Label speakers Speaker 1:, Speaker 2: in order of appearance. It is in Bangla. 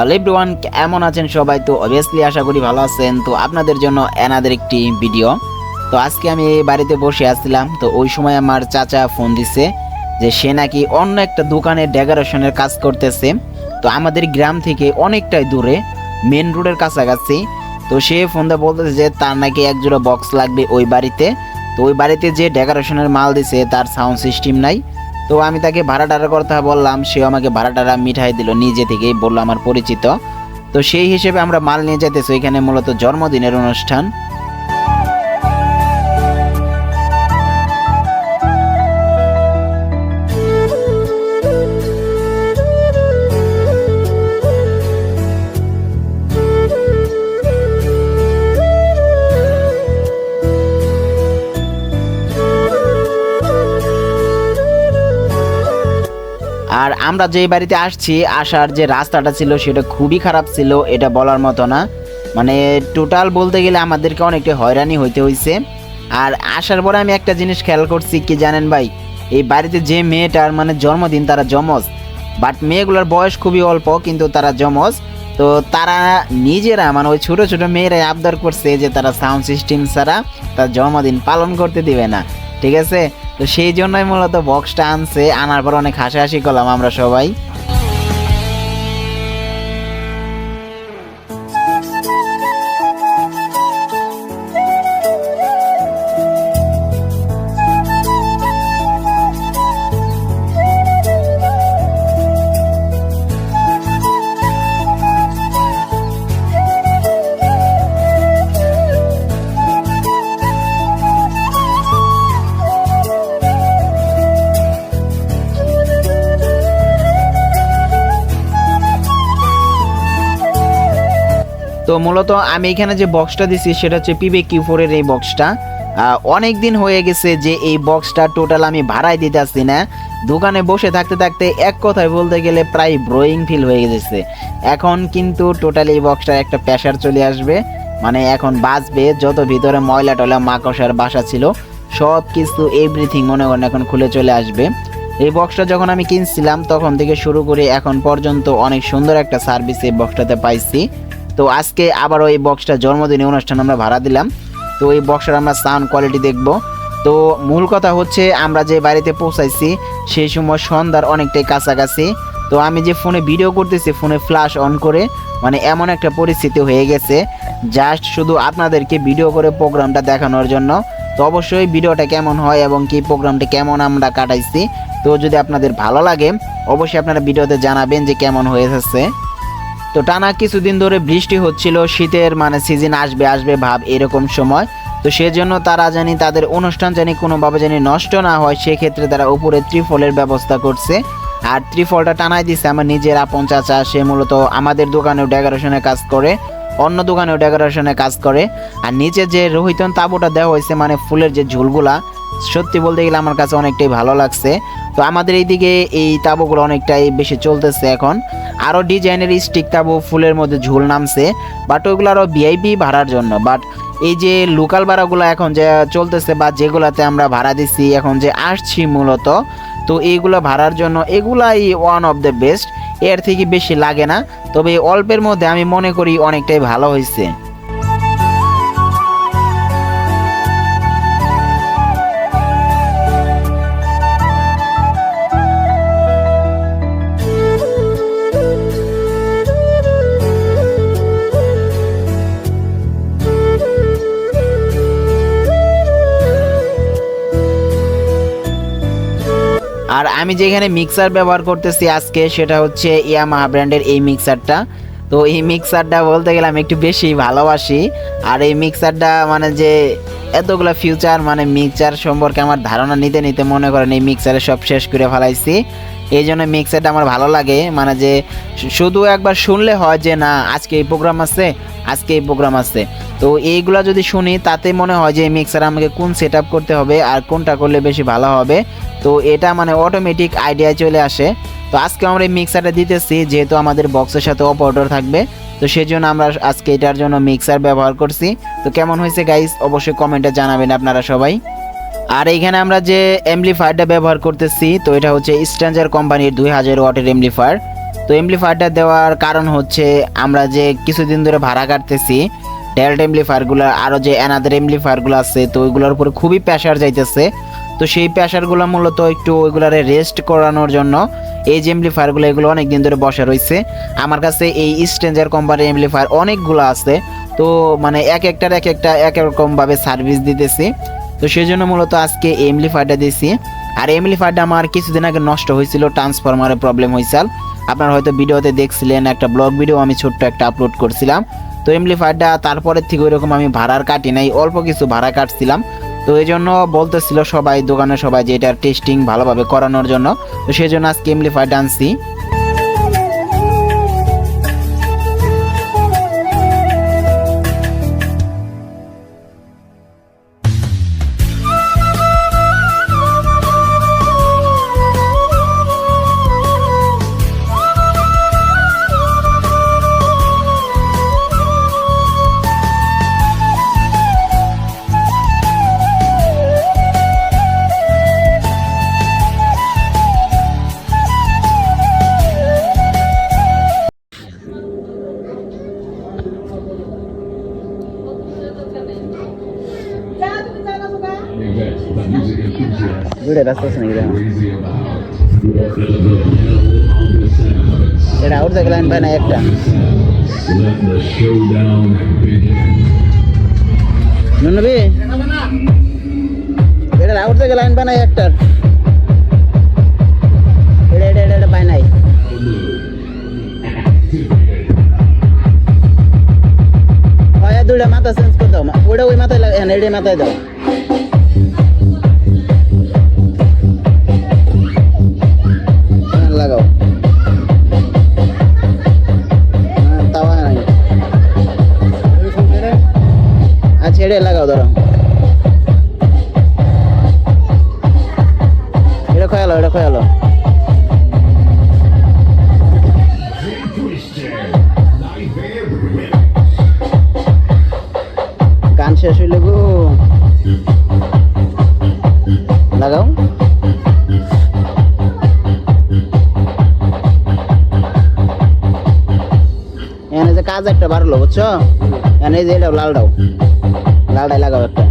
Speaker 1: হ্যালো এভরিওয়ান কেমন আছেন সবাই? তো অবভিয়াসলি আশা করি ভালো আছেন। তো আপনাদের জন্য এনাদের একটি ভিডিও তো আজকে আমি এই বাড়িতে বসে আসছিলাম তো ওই সময় আমার চাচা ফোন দিছে যে সে নাকি অন্য একটা দোকানে ডেকোরেশনের কাজ করতেছে। তো আমাদের গ্রাম থেকে অনেকটাই দূরে মেন রোডের কাছাকাছি। তো সে ফোন দিয়ে বলতেছে যে তার নাকি এক জোড়া বক্স লাগবে ওই বাড়িতে। তো ওই বাড়িতে যে ডেকোরেশনের মাল দিছে, তার সাউন্ড সিস্টেম নাই। তো আমি তাকে ভাড়া টাড়ার কথা বললাম, সেও আমাকে ভাড়া টাড়া মিঠাই দিল নিজে থেকেই বলল আমার পরিচিত। তো সেই হিসেবে আমরা মাল নিয়ে যেতেছি এখানে মূলত জন্মদিনের অনুষ্ঠান। আর আমরা যে বাড়িতে আসছি, আসার যে রাস্তাটা ছিল সেটা খুবই খারাপ ছিল, এটা বলার মতো না। মানে টোটাল বলতে গেলে আমাদেরকে অনেকটা হয়রানি হইতে হয়েছে আর আসার পরে আমি একটা জিনিস খেয়াল করছি, কি জানেন ভাই? এই বাড়িতে যে মেয়েটার মানে জন্মদিন, তারা জমজ বাট মেয়েগুলোর বয়স খুবই অল্প, কিন্তু তারা জমজ তো তারা নিজেরা মানে ওই ছোটো ছোটো মেয়েরাই আবদার করছে যে তারা সাউন্ড সিস্টেম ছাড়া তার জন্মদিন পালন করতে দিবে না। ঠিক আছে? তো সেই জন্যই মূলত বক্সটা আনছে। আনার পর অনেক হাসাহাসি করলাম আমরা সবাই। তো মূলত আমি এখানে যে বক্সটা দিছি, সেটা হচ্ছে পিবে কিউ ফোরের এই বক্সটা অনেক দিন হয়ে গেছে যে এই বক্সটা টোটাল আমি ভাড়ায় দিতে আসছি না। দোকানে বসে থাকতে থাকতে এক কথায় বলতে গেলে প্রায় ব্রোয়িং ফিল হয়ে গেছে। এখন কিন্তু টোটাল এই বক্সটার একটা প্রেশার চলে আসবে। মানে এখন বাঁচবে যত ভিতরে ময়লা টয়লা মাকড়সার বাসা ছিল, সব কিছু এভরিথিং মনে করেন এখন খুলে চলে আসবে। এই বক্সটা যখন আমি কিনছিলাম, তখন থেকে শুরু করে এখন পর্যন্ত অনেক সুন্দর একটা সার্ভিস এই বক্সটাতে পাইছি। তো আজকে আবার ওই বক্সটা জন্মদিনে অনুষ্ঠান আমরা ভাড়া দিলাম। তো এই বক্সটার আমরা সাউন্ড কোয়ালিটি দেখব। তো মূল কথা হচ্ছে আমরা যে বাড়িতে পৌঁছাইছি, সেই সময় সন্ধ্যার অনেকটাই কাছাকাছি। তো আমি যে ফোনে ভিডিও করতেছি ফোনে ফ্ল্যাশ অন করে মানে এমন একটা পরিস্থিতি হয়ে গেছে। জাস্ট শুধু আপনাদেরকে ভিডিও করে প্রোগ্রামটা দেখানোর জন্য। তো অবশ্যই ভিডিওটা কেমন হয় এবং কি প্রোগ্রামটা কেমন আমরা কাটাইছি, তো যদি আপনাদের ভালো লাগে, অবশ্যই আপনারা ভিডিওতে জানাবেন যে কেমন হয়েছে। তো টানা কিছুদিন ধরে বৃষ্টি হচ্ছিল, শীতের মানে সিজন আসবে আসবে ভাব এরকম সময়। তো সেজন্য তারা জানি তাদের অনুষ্ঠান জানি কোনোভাবে জানি নষ্ট না হয়, সেক্ষেত্রে তারা উপরে ত্রিফলের ব্যবস্থা করছে। আর ত্রিফলটা টানাই দিছে আমার নিজের আপন চাচা, সে মূলত আমাদের দোকানেও ডেকোরেশনের কাজ করে, অন্য দোকানেও ডেকোরেশনের কাজ করে। আর নিচে যে রোহিতন তাবুটা দেওয়া হয়েছে মানে ফুলের যে ঝুলগুলা সত্যি বলতে গেলে আমার কাছে অনেকটাই ভালো লাগছে। তো আমাদের এইদিকে এই তাবুগুলো অনেকটাই বেশি চলতেছে এখন। আরও ডিজাইনের স্টিক তাবু ফুলের মধ্যে ঝুল নামছে বাট ওইগুলো আরও ভিআইপি ভাড়ার জন্য। বাট এই যে লোকাল ভাড়াগুলো এখন যে চলতেছে বা যেগুলাতে আমরা ভাড়া দিচ্ছি, এখন যে আসছি মূলত, তো এইগুলো ভাড়ার জন্য এগুলাই ওয়ান অফ দ্য বেস্ট এর থেকে বেশি লাগে না, তবে অল্পের মধ্যে আমি মনে করি অনেকটাই ভালো হয়েছে আর আমি যেখানে মিক্সার ব্যবহার করতেছি আজকে, সেটা হচ্ছে ইয়ামাহা ব্র্যান্ডের এই মিক্সারটা তো এই মিক্সারটা বলতে গেলে আমি একটু বেশি ভালোবাসি। আর এই মিক্সারটা মানে যে এতগুলো ফিউচার মানে মিক্সার সম্পর্কে আমার ধারণা নিতে নিতে মনে করেন এই মিক্সারে সব শেষ করে ফেলাইছি। এই জন্য মিক্সারটা আমার ভালো লাগে। মানে যে শুধু একবার শুনলে হয় যে না, আজকে এই প্রোগ্রাম আছে আজকে এই প্রোগ্রাম আছে। তো এইগুলা যদি শুনি, তাতে মনে হয় যে মিক্সার আমাকে কোন সেট করতে হবে আর কোনটা করলে বেশি ভালো হবে। তো এটা মানে অটোমেটিক আইডিয়া চলে আসে। তো আজকে আমরা এই মিক্সারটা দিতেছি, যেহেতু আমাদের বক্সের সাথে অপারেটর থাকবে। তো সেই জন্য আমরা আজকে এটার জন্য মিক্সার ব্যবহার করছি। তো কেমন হয়েছে গাইস অবশ্যই কমেন্টে জানাবেন আপনারা সবাই। আর এইখানে আমরা যে এমপ্লিফায়ারটা ব্যবহার করতেছি, তো এটা হচ্ছে স্ট্যান্ডার কোম্পানির দুই হাজার ওয়াটের এমপ্লিফায়ার তো এমপ্লিফায়ারটা দেওয়ার কারণ হচ্ছে আমরা যে কিছুদিন ধরে ভাড়া কাটতেছি ডেল্টা এমপ্লিফায়ারগুলো আরও যে অ্যানাদার এমপ্লিফায়ারগুলো আছে, তো ওইগুলোর উপরে খুবই প্রেশার যাইতেছে। তো সেই প্রেশারগুলো মূলত একটু ওইগুলারে রেস্ট করানোর জন্য এই যে এমপ্লিফায়ারগুলো এগুলো অনেক দিন ধরে বসে রয়েছে আমার কাছে এই স্ট্রেঞ্জার কোম্পানির এমপ্লিফায়ার অনেকগুলো আছে। তো মানে এক একটার এক একটা এক রকমভাবে সার্ভিস দিতেছি। তো সেই জন্য মূলত আজকে এই এমপ্লিফায়ারটা দিয়েছি আর এমপ্লিফায়ারটা আমার কিছুদিন আগে নষ্ট হয়েছিল ট্রান্সফরমারের প্রবলেম হয়েছিল আপনারা হয়তো ভিডিওতে দেখছিলেন একটা ব্লগ ভিডিও আমি ছোট্ট একটা আপলোড করছিলাম। তো এমপ্লিফায়ারটা তারপরের থেকে ওইরকম আমি ভাড়ার কাটি নাই, অল্প কিছু ভাড়া কাটছিলাম। তো এই জন্য বলতেছিল সবাই, দোকানে সবাই যে এটার টেস্টিং ভালোভাবে করানোর জন্য। তো সেই জন্য আজকে এমপ্লিফায়ারটা আনছি।
Speaker 2: enthusiast
Speaker 1: দুইটা রাস্তা আছে নাকি
Speaker 2: crazy about the on the sounds.
Speaker 1: এটা আউট থেকে লাইন পায় না একটা
Speaker 2: Let the showdown begin.
Speaker 1: নুনবি এটা আউট থেকে লাইন পায় না একটা এটা এটা এটা- এটা পায় নাই হয় দুইটা মাথা চেঞ্জ করে দাও মা- ওইটা ওই মাথায় লাগাই এটা মাথায় দাও শেষ হইলে লাগাও। এখানে যে কাজ একটা বাড়লো, বুঝছ? এই যে এটা লালটাও লালটাই লাগাও একটা।